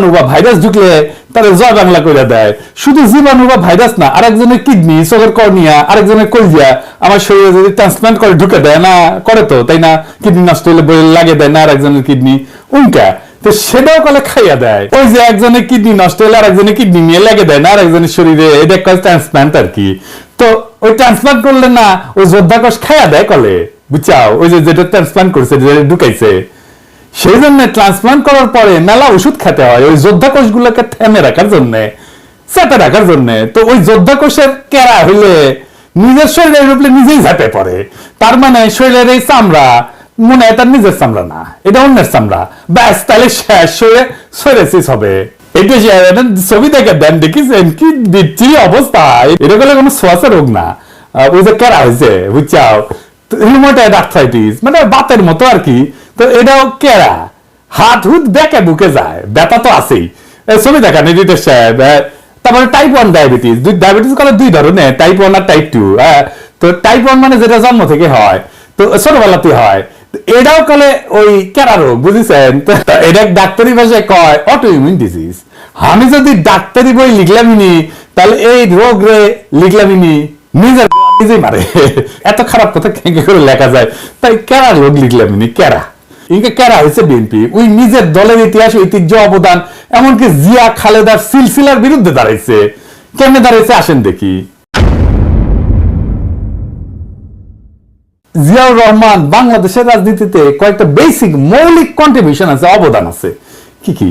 জীবাণু বা ভাইরাস ঢুকলে তারা জয় বাংলা করে দেয়। শুধু জীবাণু বা ভাইরাস না, আরেকজনের কিডনি চোখের কর্নিয়া আরেকজনের কলজিয়া আমার শরীরে যদি ট্রান্সপ্লান্ট করে ঢুকে দেয় না, করে তো, তাই না? কিডনি নষ্ট হলে বই লাগে দেয় না আরেকজনের কিডনি উনকা তো সেটাও কলে খাইয়া দেয়। ওই যে একজনের কিডনি নষ্ট হলে আরেকজনের কিডনি নিয়ে লাগে দেয় না আরেকজনের শরীরে, এটা কয় ট্রান্সপ্লান্ট আর কি। তো ওই ট্রান্সপ্লান্ট করলে না ওই যোদ্ধা কোষ খাইয়া দেয় কলে, বুঝছাও? ওই যে যেটা ট্রান্সপ্লান্ট করছে, যেটা ঢুকাইছে। সেই জন্য ট্রান্সপ্লান্ট করার পরে মেলা ওষুধ খেতে হয়, ওই যোদ্ধা কোষগুলোকে থেমে রাখার জন্য, চেপে রাখার জন্য। তো ওই যোদ্ধা কোষের কেরা হইলে নিজের শরীরের উপরে নিজেই ঝাঁপে পড়ে। তার মানে শরীরের এই চামড়া, মনে হয় তার নিজের চামড়া না, এটা অন্যের চামড়া। ব্যাস, তাহলে শেষ হয়ে সরেসিস হবে। এটা ছবি দেখে দেন দেখিছেন কি বিচ্ছিরি অবস্থা। এটা বলে কোনো শ্বাসে রোগ না। ওই যে কেরা হয়েছে বুঝছাও? হিউমাটাইড আর্থ্রাইটিস মানে বাতের মতো আর কি। তো এটাও কেরা? হাত হুত বেঁকে বুকে যায়। ব্যথা তো আছেই। ছবি দেখান এডিটর সাহেব। তারপরে টাইপ ওয়ান ডায়াবেটিস ডায়াবেটিস করে দুই ধরনের টাইপ ওয়ান আর টাইপ টু তো টাইপ ওয়ান মানে যেটা জন্ম থেকে হয়, তো ছোটবেলাতে হয়। এটাও কলে ওই কেরা রোগ, বুঝেছেন? এটা ডাক্তারি ভাষায় কয় অটো ইমিউন ডিজিজ আমি যদি ডাক্তারি বই লিখলামিনি তাহলে এই রোগ রে লিখলামিনি নিজের নিজেই মারে। এত খারাপ কথা কেঁকে করে লেখা যায়। তাই কেরা রোগ লিখলামিনি কেরা? ইনকে কেরা হয়েছে? বিএনপি। ওই নিজের দলের ইতিহাস, ঐতিহ্য, অবদান, এমনকি জিয়া খালেদার সিলসিলার বিরুদ্ধে দাঁড়াইছে। কেমনে দাঁড়াইছে? আসেন দেখি। জিয়াউর রহমান, বাংলাদেশের রাজনীতিতে কয়েকটা বেসিক মৌলিক কন্ট্রিবিউশন আছে, অবদান আছে। কি কি?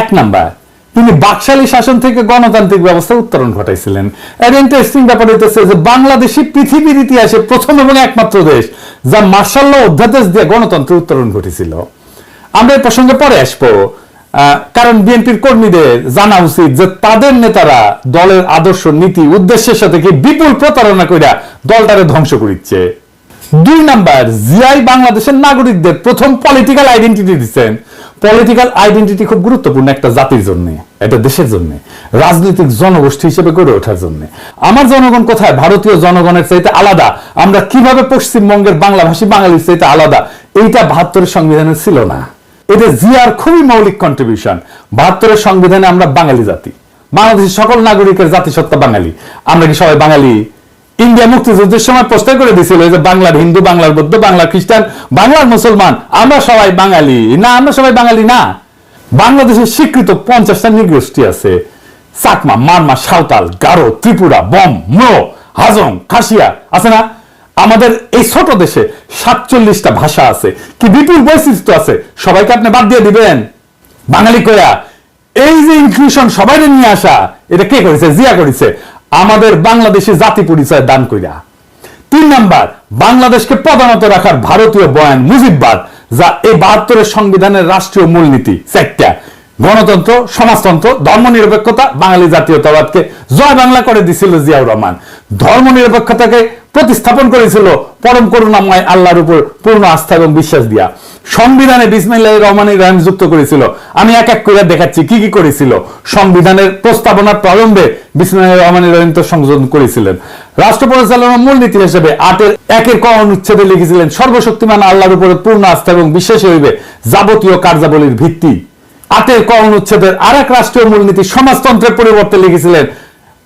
এক নাম্বার তিনি বাকশালী শাসন থেকে গণতান্ত্রিক ব্যবস্থা উত্তরণ ঘটাইছিলেন। এর ইন্টারেস্টিং ব্যাপার হইতেছে যে বাংলাদেশি পৃথিবীর ইতিহাসে প্রথম এবং একমাত্র দেশ, যা মার্শাল্লাহ অধ্যাদেশ দিয়ে গণতন্ত্রের উত্তরণ ঘটেছিল। আমরা এই প্রসঙ্গে পরে আসব। কারণ বিএনপির কর্মীদের জানা উচিত যে তাদের নেতারা দলের আদর্শ নীতি, উদ্দেশ্যের সাথে কি বিপুল প্রতারণা কইরা দলটারে ধ্বংস করিচ্ছে। দুই নাম্বার, জিআই বাংলাদেশের নাগরিকদের প্রথম পলিটিক্যাল আইডেন্টিটি দিচ্ছেন। পলিটিক্যাল আইডেন্টিটি খুব গুরুত্বপূর্ণ একটা জাতির জন্য এটা দেশের জন্য, রাজনৈতিক জনগোষ্ঠী হিসেবে গড়ে ওঠার জন্য। আমার জনগণ কোথায়? ভারতীয় জনগণের চাইতে আলাদা। আমরা কীভাবে পশ্চিমবঙ্গের বাংলাভাষী বাঙালির চাইতে আলাদা? এইটা বাহাত্তরের সংবিধানে ছিল না। এটা জিয়ার খুবই মৌলিক কন্ট্রিবিউশন বাহাত্তরের সংবিধানে আমরা বাঙালি জাতি। বাংলাদেশের সকল নাগরিকের জাতিসত্তা বাঙালি। আমরা কি সবাই বাঙালি? ইন্ডিয়া মুক্তিযুদ্ধের সময় প্রস্তাব করে দিয়েছিল যে বাংলার হিন্দু, বাংলার বৌদ্ধ, বাংলার খ্রিস্টান, বাংলার মুসলমান, আমরা সবাই বাঙালি। না, আমরা সবাই বাঙালি না। বাংলাদেশের স্বীকৃত পঞ্চাশটা নিগোষ্ঠী আছে। চাকমা, মারমা, সাঁওতাল, গারো, ত্রিপুরা, বম, ম্রো, হাজং, খাসিয়া, আছে না? আমাদের এই ছোট দেশে সাতচল্লিশটা ভাষা আছে। কি বিপুল বৈশিষ্ট্য আছে? সবাইকে আপনি বাদ দিয়ে দিবেন। বাঙালি কয়া, এই যে ইনক্লুশন সবাই নিয়ে আসা, এটা কে করেছে? জিয়া করেছে। আমাদের বাংলাদেশে জাতি পরিচয় দান কইরা। তিন নাম্বার, বাংলাদেশকে প্রধানত রাখার ভারতীয় বয়ান মুজিববাদ, যা এই বাহাত্তরের সংবিধানের রাষ্ট্রীয় মূলনীতি চারটা গণতন্ত্র, সমাজতন্ত্র, ধর্মনিরপেক্ষতা, বাঙালি জাতীয়তাবাদকে জয় বাংলা করে দিছিল জিয়াউর রহমান। ধর্মনিরপেক্ষতাকে প্রতিস্থাপন করেছিল পরম করুণাময় আল্লাহর উপর পূর্ণ আস্থা এবং বিশ্বাস দিয়া। সংবিধানে বিসমিল্লাহ রহমান রহিম যুক্ত করেছিল। আমি এক এক করে দেখাচ্ছি কি কি করেছিল। সংবিধানের প্রস্তাবনার প্রারম্ভে বিসমিল্লাহ রহমান রহিম তো সংযোজন করেছিলেন। রাষ্ট্র পরিচালনার মূলনীতি হিসেবে আটের একের ক অনুচ্ছেদে লিখেছিলেন, সর্বশক্তিমান আল্লাহর উপরে পূর্ণ আস্থা এবং বিশ্বাসী হইবে যাবতীয় কার্যাবলীর ভিত্তি। আটের ক অনুচ্ছেদের আর এক রাষ্ট্রীয় মূলনীতি সমাজতন্ত্রের পরিবর্তে লিখেছিলেন,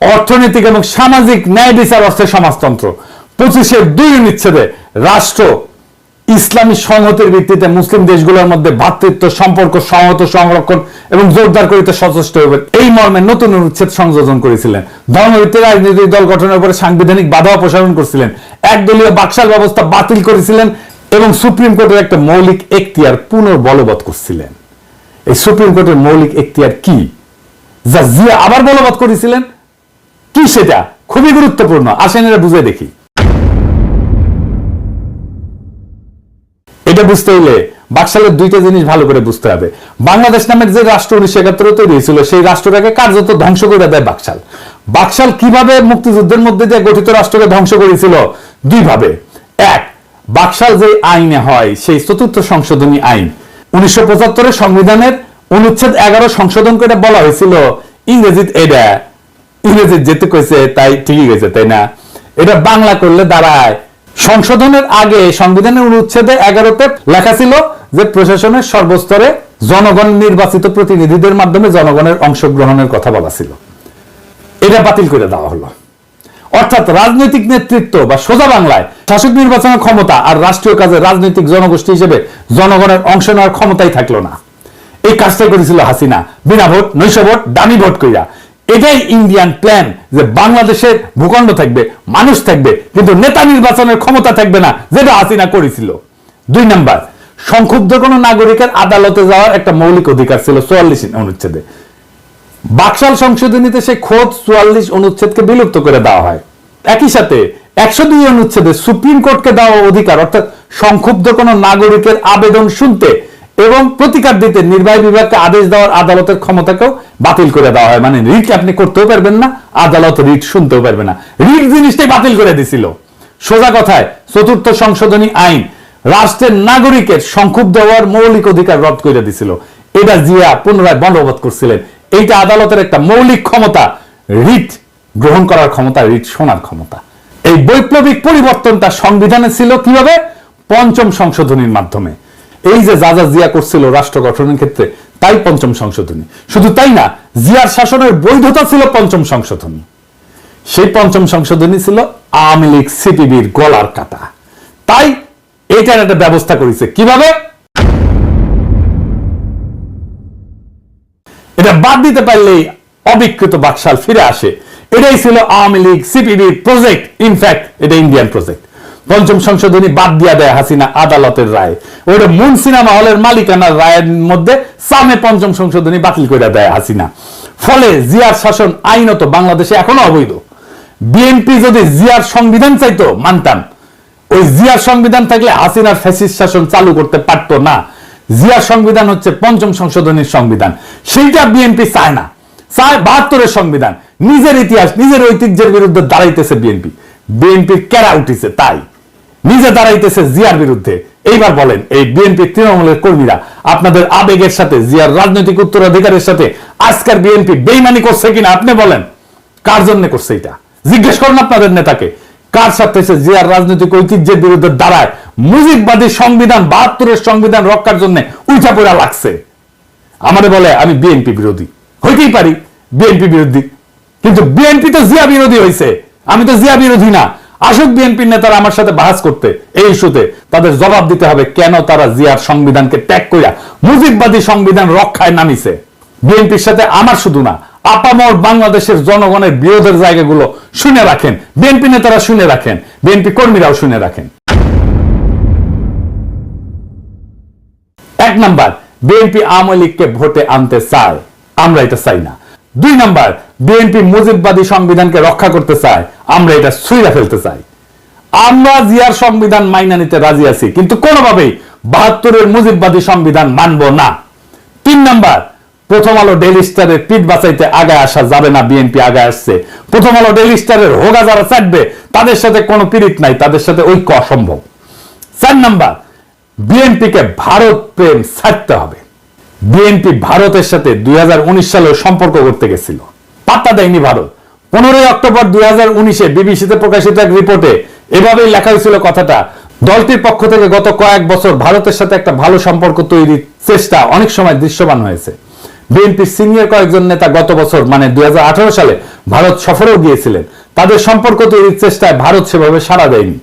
অর্থনৈতিক এবং সামাজিক ন্যায় বিচার অর্থে সমাজতন্ত্র। পঁচিশের দুই অনুচ্ছেদে রাষ্ট্র ইসলামী সংহতির ভিত্তিতে মুসলিম দেশগুলোর মধ্যে ভ্রাতৃত্ব সম্পর্ক, সংহত, সংরক্ষণ এবং জোরদার করিতে সচেষ্ট হইবেন এই মর্মে নতুন অনুচ্ছেদ সংযোজন করেছিলেন। ধর্মভিত্তিক রাজনৈতিক দল গঠনের উপরে সাংবিধানিক বাধা অপসারণ করেছিলেন। একদলীয় বাকশাল ব্যবস্থা বাতিল করেছিলেন এবং সুপ্রিম কোর্টের একটা মৌলিক এখতিয়ার পুনর্বলবৎ করছিলেন। এই সুপ্রিম কোর্টের মৌলিক এখতিয়ার কি? যা জিয়া আবার বলবৎ করেছিলেন? কি সেটা? খুবই গুরুত্বপূর্ণ। আসেন এরা বুঝে দেখি। এটা বুঝতে হইলে বাকশালের দুইটা জিনিস ভালো করে বুঝতে হবে। বাংলাদেশ নামের যে রাষ্ট্র উনিশশো একাত্তরে তৈরি হয়েছিল, সেই রাষ্ট্রটাকে কার্যত ধ্বংস করে দেয় বাকশাল। বাকশাল কীভাবে মুক্তিযুদ্ধের মধ্যে দিয়ে গঠিত রাষ্ট্রকে ধ্বংস করেছিল? দুই ভাবে এক, বাকশাল যে আইনে হয়, সেই চতুর্থ সংশোধনী আইন। উনিশশো পঁচাত্তরের সংবিধানের অনুচ্ছেদ এগারো সংশোধন করে বলা হয়েছিল, ইংরেজিত এটা। ইংরেজি যেতে কইছে, তাই ঠিকই গেছে, তাই না? এটা বাংলা করলে দাঁড়ায়। সংশোধনের আগে সংবিধানের অনুচ্ছেদে এগারোতে লেখা ছিল যে প্রশাসনের সর্বস্তরে জনগণ নির্বাচিত প্রতিনিধিদের মাধ্যমে জনগণের অংশগ্রহণের কথা বলা ছিল। এটা বাতিল করে দেওয়া হলো। অর্থাৎ রাজনৈতিক নেতৃত্ব বা সোজা বাংলায় শাসক নির্বাচনের ক্ষমতা আর রাষ্ট্রীয় কাজে রাজনৈতিক জনগোষ্ঠী হিসেবে জনগণের অংশ নেওয়ার ক্ষমতাই থাকল না। এই কাজটাই করেছিল হাসিনা। বিনা ভোট, নৈশ ভোট, দামি ভোট কইরা। এটাই ইন্ডিয়ান প্ল্যান যে বাংলাদেশের ভূখণ্ড থাকবে, মানুষ থাকবে, কিন্তু নেতা নির্বাচনের ক্ষমতা থাকবে না, যেটা হাসিনা করেছিল। দুই নাম্বার, সংক্ষুব্ধ কোন নাগরিকের আদালতে যাওয়ার একটা মৌলিক অধিকার ছিল চুয়াল্লিশ অনুচ্ছেদে। বাকশাল সংশোধনীতে সেই খোদ চুয়াল্লিশ অনুচ্ছেদকে বিলুপ্ত করে দেওয়া হয়। একই সাথে একশো দুই অনুচ্ছেদে সুপ্রিম কোর্টকে দেওয়া অধিকার, অর্থাৎ সংক্ষুব্ধ কোন নাগরিকের আবেদন শুনতে এবং প্রতিকার দিতে নির্বাহী বিভাগকে আদেশ দেওয়ার আদালতের ক্ষমতাকেও বাতিল করে দেওয়া হয়। মানে রিট আপনি করতেও পারবেন না, আদালত রিট শুনতেও পারবে না। রিট জিনিসটাই বাতিল করে দিছিল। সোজা কথায়, চতুর্থ সংশোধনী আইন রাষ্ট্রের নাগরিকের সংক্ষুব্ধ হওয়ার মৌলিক অধিকার রদ করে দিছিল। এটা জিয়া পুনরায় বন্ধবত করছিলেন। এইটা আদালতের একটা মৌলিক ক্ষমতা। রিট গ্রহণ করার ক্ষমতা, রিট শোনার ক্ষমতা। এই বৈপ্লবিক পরিবর্তনটা সংবিধানে ছিল কীভাবে? পঞ্চম সংশোধনীর মাধ্যমে। এই যে যা যা জিয়া করছিল রাষ্ট্র গঠনের ক্ষেত্রে, তাই পঞ্চম সংশোধনী। শুধু তাই না, জিয়ার শাসনের বৈধতা ছিল পঞ্চম সংশোধনী। সেই পঞ্চম সংশোধনী ছিল আওয়ামী লীগ সিপিবির গলার কাটা। তাই এটার একটা ব্যবস্থা করেছে। কীভাবে? এটা বাদ দিতে পারলেই অবিকৃত বাকশাল ফিরে আসে। এটাই ছিল আওয়ামী লীগ সিপিবির প্রজেক্ট। ইনফ্যাক্ট এটা ইন্ডিয়ান প্রজেক্ট পঞ্চম সংশোধনী বাদ দিয়া দেয় হাসিনা আদালতের রায়। ওটা মুন সিনেমা হলের মালিকানার রায়ের মধ্যে সামে পঞ্চম সংশোধনী বাতিল করে দেয় হাসিনা। ফলে জিয়ার শাসন আইনত বাংলাদেশে এখনও অবৈধ। বিএনপি যদি জিয়ার সংবিধান চাইতো, মানতাম। ওই জিয়ার সংবিধান থাকলে হাসিনার ফ্যাসিস্ট শাসন চালু করতে পারতো না। জিয়ার সংবিধান হচ্ছে পঞ্চম সংশোধনীর সংবিধান। সেইটা বিএনপি চায় না। চায় বাহাত্তরের সংবিধান। নিজের ইতিহাস, নিজের ঐতিহ্যের বিরুদ্ধে দাঁড়াইতেছে বিএনপি। বিএনপির কেরা উঠিছে তাই? নিজে দাঁড়াইতেছে জিয়ার বিরুদ্ধে। এইবার বলেন, এই বিএনপি তৃণমূলের কর্মীরা আপনাদের আবেগের সাথে, জিয়ার রাজনৈতিক উত্তরাধিকারের সাথে আজকের বিএনপি বেইমানি করছে কিনা আপনি বলেন, কার জন্য করছে এটা? জিজ্ঞেস করুন আপনাদের নেতাকে, কার সাথে সে জিয়ার রাজনৈতিক ঐতিহ্যের বিরুদ্ধে দাঁড়ায়? মুজিববাদী সংবিধান, বাহাত্তরের সংবিধান রক্ষার জন্য উঠা পড়া লাগছে। আমারে বলে, আমি বিএনপি বিরোধী। হইতেই পারি, বিএনপি বিরোধী। কিন্তু বিএনপি তো জিয়া বিরোধী হয়েছে আমি তো জিয়া বিরোধী না। আসুক বিএনপির নেতারা আমার সাথে বাহাস করতে এই ইস্যুতে, তাদের জবাব দিতে হবে কেন তারা জিয়ার সংবিধানকে ত্যাগ করিয়া মুজিববাদী সংবিধান রক্ষায় নামিছে। বিএনপির সাথে আমার শুধু না, আপামর বাংলাদেশের জনগণের বিরোধের জায়গাগুলো শুনে রাখেন, বিএনপি নেতারা শুনে রাখেন, বিএনপি কর্মীরাও শুনে রাখেন। এক নাম্বার, বিএনপি আওয়ামী লীগকে ভোটে আনতে চায়, আমরা এটা চাই না। দুই নাম্বার বিএনপি মুজিববাদী সংবিধানকে রক্ষা করতে চায়, আমরা এটা ছুঁড়ে ফেলতে চাই। আমরা জিয়ার সংবিধান মাইনা নিতে রাজি আছি, কিন্তু কোনোভাবেই বাহাত্তরের মুজিববাদী সংবিধান মানব না। তিন নাম্বার, প্রথম আলো ডেলি স্টারের পিঠ বাঁচাইতে আগায় আসা যাবে না, বিএনপি আগায় আসছে। প্রথম আলো ডেলি স্টারের হোগা যারা চাটবে তাদের সাথে কোনো পীড়িত নাই, তাদের সাথে ঐক্য অসম্ভব। চার নাম্বার, বিএনপিকে ভারত প্রেম ছাড়তে হবে। বিএনপি ভারতের সাথে দুই হাজার উনিশ সালে সম্পর্ক করতে গেছিল। পাত্তা দেয়নি ভারত। পনেরোই অক্টোবর দুই হাজার উনিশে বিবিসিতে প্রকাশিত এক রিপোর্টে এভাবেই লেখা হয়েছিল কথাটা, দলটির পক্ষ থেকে গত কয়েক বছর ভারতের সাথে একটা ভালো সম্পর্ক তৈরির চেষ্টা অনেক সময় দৃশ্যমান হয়েছে। বিএনপির সিনিয়র কয়েকজন নেতা গত বছর মানে দুই সালে ভারত সফরেও গিয়েছিলেন। তাদের সম্পর্ক তৈরির চেষ্টায় ভারত সেভাবে সাড়া দেয়নি।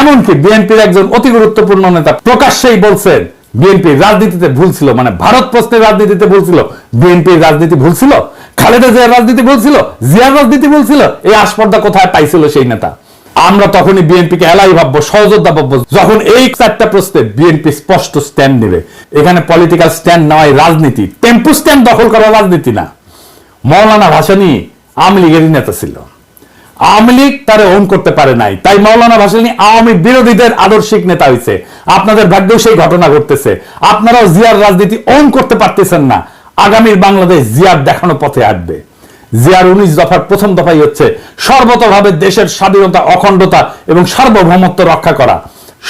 এমনকি বিএনপির একজন অতি গুরুত্বপূর্ণ নেতা প্রকাশ্যেই বলছেন বিএনপি রাজনীতিতে ভুল ছিল। মানে ভারত প্রশ্নের রাজনীতিতে ভুল ছিল? বিএনপির রাজনীতি ভুল ছিল? খালেদা জিয়ার রাজনীতি ভুল ছিল জিয়ার রাজনীতি ভুল ছিল এই আস্পর্ধা কোথায় পাইছিল সেই নেতা। আমরা তখনই বিএনপিকে এলাই ভাববো, সহযোদ্ধা ভাববো, যখন এই চারটা প্রশ্নে বিএনপি স্পষ্ট স্ট্যান্ড নেবে। এখানে পলিটিক্যাল স্ট্যান্ড নয় রাজনীতি। টেম্পু স্ট্যান্ড দখল করা রাজনীতি না। মৌলানা ভাসানি আওয়ামী লীগেরই নেতা ছিল। আওয়ামী লীগ তারে ওন করতে পারে নাই। তাই মৌলানা ভাসানি আওয়ামী বিরোধীদের আদর্শিক নেতা হয়েছে আপনাদের ভাগ্যেও সেই ঘটনা ঘটতেছে। আপনারাও জিয়ার রাজনীতি ওন করতে পারতেছেন না। আগামীর বাংলাদেশ জিয়ার দেখানো পথে হাঁটবে জিয়ার উনিশ দফার প্রথম দফাই হচ্ছে সর্বতভাবে দেশের স্বাধীনতা, অখণ্ডতা এবং সার্বভৌমত্ব রক্ষা করা।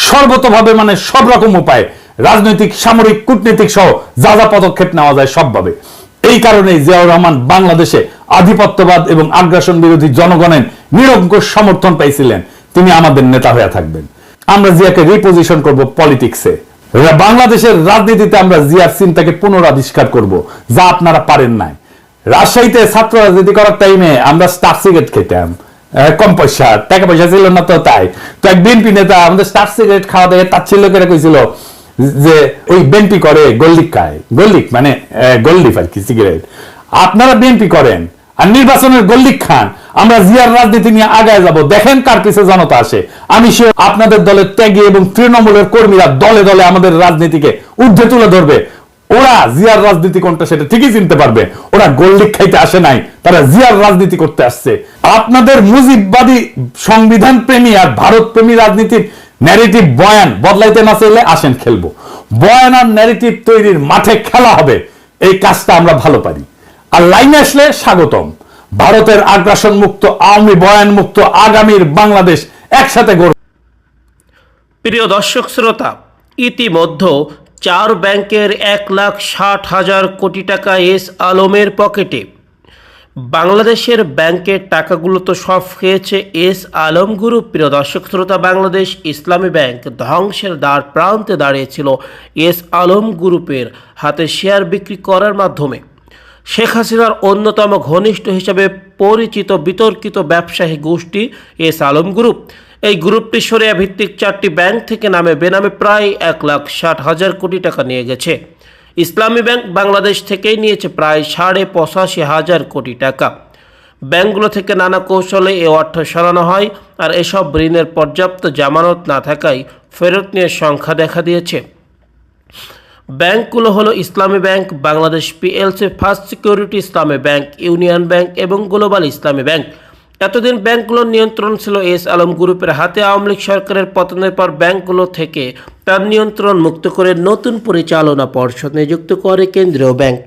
সর্বতভাবে মানে সব রকম উপায়ে, রাজনৈতিক, সামরিক, কূটনীতিক সহ যা যা পদক্ষেপ নেওয়া যায় সবভাবে। এই কারণে জিয়াউর রহমান বাংলাদেশে আধিপত্যবাদ এবং আগ্রাসন বিরোধী জনগণের নিরঙ্কুশ সমর্থন পাইছিলেন। তিনি আমাদের নেতা হয়ে থাকবেন। আমরা জিয়াকে রিপোজিশন করব পলিটিক্সে বাংলাদেশের রাজনীতিতে আমরা জিয়ার চিন্তাকে পুনরাবিষ্কার করব, যা আপনারা পারেন নাই। রাজশাহীতে ছাত্র রাজনীতি করার টাইমে আমরা স্টার সিগারেট খেতাম। কম পয়সা, টাকা পয়সা ছিল না তো তাই। তো এক বিএনপি নেতা আমাদের স্টার সিগারেট খাওয়া দেখে ছিল করে কইছিল যে, ওই বিএনপি করে গোল্লিক খায়। গোল্লিক মানে গোল্লিফ আর কি সিগারেট আপনারা বিএনপি করেন। আর নির্বাচনের গল্লিক খান, আমরা জিয়ার রাজনীতি নিয়ে আগায় যাব। দেখেন কার পিছে জনতা আসে। আমি সে আপনাদের দলের ত্যাগী এবং তৃণমূলের কর্মীরা দলে দলে আমাদের রাজনীতিকে ঊর্ধ্বে তুলে ধরবে। ওরা জিয়ার রাজনীতি কোনটা সেটা ঠিকই চিনতে পারবে। ওরা গোল্ডিক খাইতে আসে নাই, তারা জিয়ার রাজনীতি করতে আসছে। আপনাদের মুজিববাদী সংবিধান প্রেমী আর ভারত প্রেমী রাজনীতির ন্যারেটিভ বয়ান বদলাইতে না চাইলে আসেন খেলব। বয়ান আর ন্যারেটিভ তৈরির মাঠে খেলা হবে। এই কাজটা আমরা ভালো পারি। আর লাইনে আসলে স্বাগতম। ভারতের আগ্রাসন মুক্ত আওয়ামী বয়ান মুক্ত আগামীর বাংলাদেশ একসাথে গড়ে প্রিয় দর্শক শ্রোতা, ইতিমধ্যে চার ব্যাংকের এক লাখ ষাট হাজার কোটি টাকা এস আলমের পকেটে। বাংলাদেশের ব্যাংকের টাকাগুলো তো সব খেয়েছে এস আলম গ্রুপ প্রিয় দর্শক শ্রোতা, বাংলাদেশ ইসলামী ব্যাংক ধ্বংসের দ্বার প্রান্তে দাঁড়িয়েছিল এস আলম গ্রুপের হাতে শেয়ার বিক্রি করার মাধ্যমে। শেখ হাসিনার অন্যতম ঘনিষ্ঠ হিসেবে পরিচিত বিতর্কিত ব্যবসায়ী গোষ্ঠী এস আলম গ্রুপ। এই গ্রুপটি সরিয়া ভিত্তিক চারটি ব্যাংক থেকে নামে বেনামে প্রায় এক লাখ ষাট হাজার কোটি টাকা নিয়ে গেছে। ইসলামী ব্যাংক বাংলাদেশ থেকেই নিয়েছে প্রায় সাড়ে পঁচাশি হাজার কোটি টাকা। ব্যাংকগুলো থেকে নানা কৌশলে এ অর্থ সরানো হয়, আর এসব ঋণের পর্যাপ্ত জামানত না থাকায় ফেরত নিয়ে সংখ্যা দেখা দিয়েছে। ব্যাংকগুলো হলো Islami Bank, Bangladesh PLC, First Security Islami Bank, Union Bank এবং গ্লোবাল ইসলামী ব্যাংক। এতদিন ব্যাংকগুলোর নিয়ন্ত্রণ ছিল এস আলম গ্রুপের হাতে আওয়ামী লীগ সরকারের পতনের পর ব্যাংকগুলো থেকে তার নিয়ন্ত্রণ মুক্ত করে নতুন পরিচালনা পর্ষদ নিযুক্ত করে কেন্দ্রীয় ব্যাংক।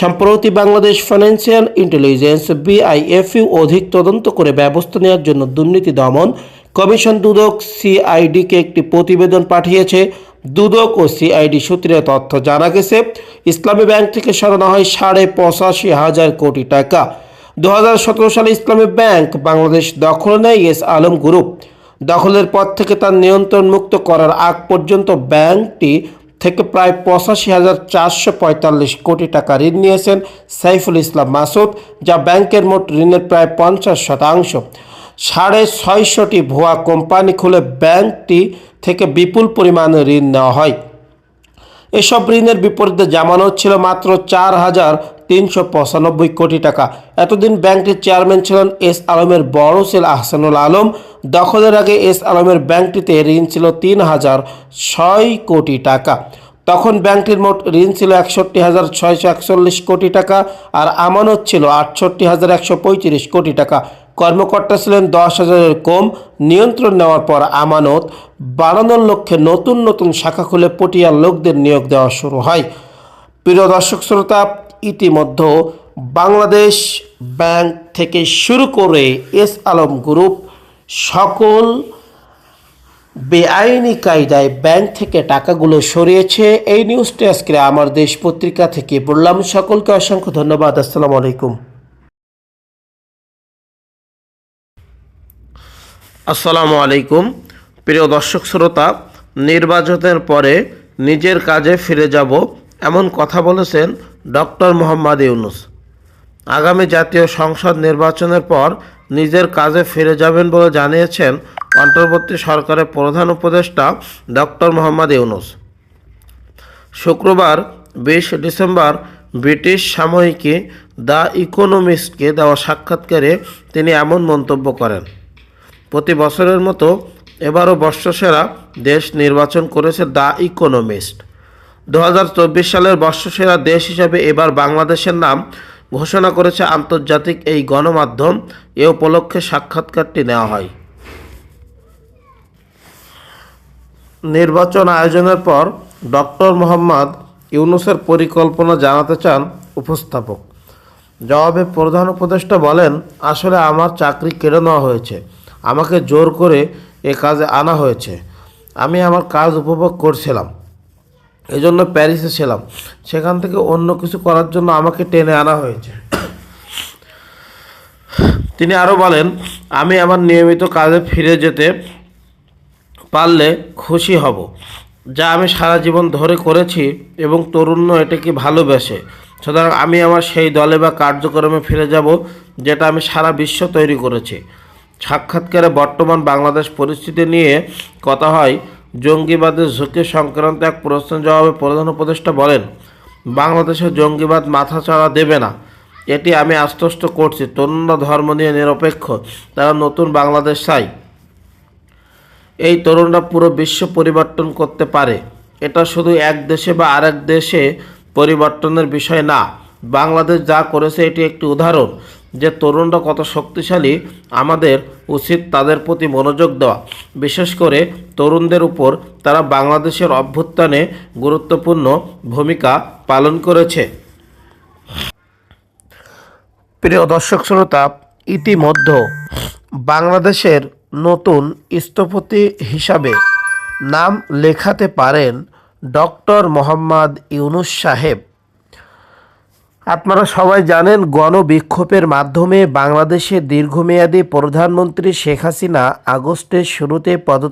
সম্প্রতি বাংলাদেশ ফাইন্যান্সিয়াল ইন্টেলিজেন্স বিআইএফইউ অধিক তদন্ত করে ব্যবস্থা নেওয়ার জন্য দুর্নীতি দমন কমিশন দুদক সিআইডিকে একটি প্রতিবেদন পাঠিয়েছে। দুদক ও সিআইডি সূত্রে তথ্য জানা গেছে, ইসলামী ব্যাংক থেকে সরানো হয় সাড়ে পঁচাশি হাজার কোটি টাকা। দু হাজার সতেরো সালে ইসলামী ব্যাংক বাংলাদেশ দখল নেয় এস আলম গ্রুপ। দখলের পর থেকে তার নিয়ন্ত্রণ মুক্ত করার আগ পর্যন্ত ব্যাংকটি থেকে প্রায় পঁচাশি হাজার চারশো পঁয়তাল্লিশ কোটি টাকা ঋণ নিয়েছেন সাইফুল ইসলাম মাসুদ, যা ব্যাংকের মোট ঋণের প্রায় পঞ্চাশ শতাংশ। সাড়ে ছয়শটি ভুয়া কোম্পানি খুলে ব্যাংকটি থেকে বিপুল পরিমাণে ঋণ নেওয়া হয়। এসব ঋণের বিপরীতে জামানত ছিল মাত্র চার হাজার তিনশো পঁচানব্বই কোটি টাকা। এতদিন ব্যাংকটির চেয়ারম্যান ছিলেন এস আলমের বড় ছেলে আহসানুল আলম। দখলের আগে এস আলমের ব্যাংকটিতে ঋণ ছিল তিন হাজার ছয় কোটি টাকা। তখন ব্যাংকটির মোট ঋণ ছিল একষট্টি হাজার ছয়শো একচল্লিশ কোটি টাকা আর আমানত ছিল আটষট্টি হাজার একশো পঁয়ত্রিশ কোটি টাকা। কর্মকর্তা ছিলেন দশ হাজারের কম। নিয়ন্ত্রণ নেওয়ার পর আমানত বাড়ানোর লক্ষ্যে নতুন নতুন শাখা খুলে পটিয়ার লোকদের নিয়োগ দেওয়া শুরু হয়। প্রিয় দর্শক শ্রোতা, ইতিমধ্যে বাংলাদেশ ব্যাংক থেকে শুরু করে এস আলম গ্রুপ সকল বেআইনি কায়দায় ব্যাংক থেকে টাকাগুলো সরিয়েছে এই নিউজটি আজকে আমার দেশ পত্রিকা থেকে বললাম সকলকে অসংখ্য ধন্যবাদ। আসসালামু আলাইকুম। আসসালামু আলাইকুম। প্রিয় দর্শক শ্রোতা, নির্বাচনের পরে নিজের কাজে ফিরে যাব এমন কথা বলেছেন ডক্টর মোহাম্মদ ইউনুস। আগামী জাতীয় সংসদ নির্বাচনের পর নিজের কাজে ফিরে যাবেন বলে জানিয়েছেন অন্তর্বর্তী সরকারের প্রধান উপদেষ্টা ডক্টর মোহাম্মদ ইউনুস। শুক্রবার বিশ ডিসেম্বর ব্রিটিশ সাময়িকী দ্য ইকোনমিস্টকে দেওয়া সাক্ষাৎকারে তিনি এমন মন্তব্য করেন, প্রতি বছরের মতো এবারও বর্ষসেরা দেশ নির্বাচন করেছে দ্য ইকোনমিস্ট। দু হাজার চব্বিশ সালের বর্ষসেরা দেশ হিসাবে এবার বাংলাদেশের নাম ঘোষণা করেছে আন্তর্জাতিক এই গণমাধ্যম। এ উপলক্ষে সাক্ষাৎকারটি নেওয়া হয়। নির্বাচন আয়োজনের পর ডক্টর মোহাম্মদ ইউনুসের পরিকল্পনা জানাতে চান উপস্থাপক। জবাবে প্রধান উপদেষ্টা বলেন, আসলে আমার চাকরি কেড়ে নেওয়া হয়েছে। আমাকে জোর করে এ কাজে আনা হয়েছে। আমি আমার কাজ উপভোগ করছিলাম। এজন্য প্যারিসে ছিলাম। সেখান থেকে অন্য কিছু করার জন্য আমাকে টেনে আনা হয়েছে। তিনি আরও বলেন, আমি আমার নিয়মিত কাজে ফিরে যেতে পারলে খুশি হব। যা আমি সারা জীবন ধরে করেছি এবং তরুণ্য এটাকে ভালোবেসে। সুতরাং আমি আমার সেই দলে বা কার্যক্রমে ফিরে যাব যেটা আমি সারা বিশ্ব তৈরি করেছি। সাক্ষাৎকারে বর্তমান বাংলাদেশ পরিস্থিতি নিয়ে কথা হয় জঙ্গিবাদের ঝুঁকি সংক্রান্ত এক প্রশ্নের জবাবে প্রধান উপদেষ্টা বলেন, বাংলাদেশে জঙ্গিবাদ মাথা মাথাচাড়া দেবে না। এটি আমি আশ্বস্ত করছি। তরুণরা ধর্ম নিয়ে নিরপেক্ষ। তারা নতুন বাংলাদেশ চাই এই তরুণরা পুরো বিশ্ব পরিবর্তন করতে পারে। এটা শুধু এক দেশে বা আরেক দেশে পরিবর্তনের বিষয় না। বাংলাদেশ যা করেছে এটি একটি উদাহরণ যে তরুণরা কত শক্তিশালী, আমাদের উচিত তাদের প্রতি মনোযোগ দেওয়া। বিশেষ করে তরুণদের উপর তারা বাংলাদেশের অভ্যুত্থানে গুরুত্বপূর্ণ ভূমিকা পালন করেছে। প্রিয় দর্শক শ্রোতা ইতিমধ্যে বাংলাদেশের নতুন স্থপতি হিসাবে নাম লেখাতে পারেন ডক্টর মোহাম্মদ ইউনুস সাহেব। আপনারা সবাই জানেন, গণবিক্ষোভের মাধ্যমে বাংলাদেশের দীর্ঘমেয়াদী প্রধানমন্ত্রী শেখ হাসিনা আগস্টের শুরুতে পদ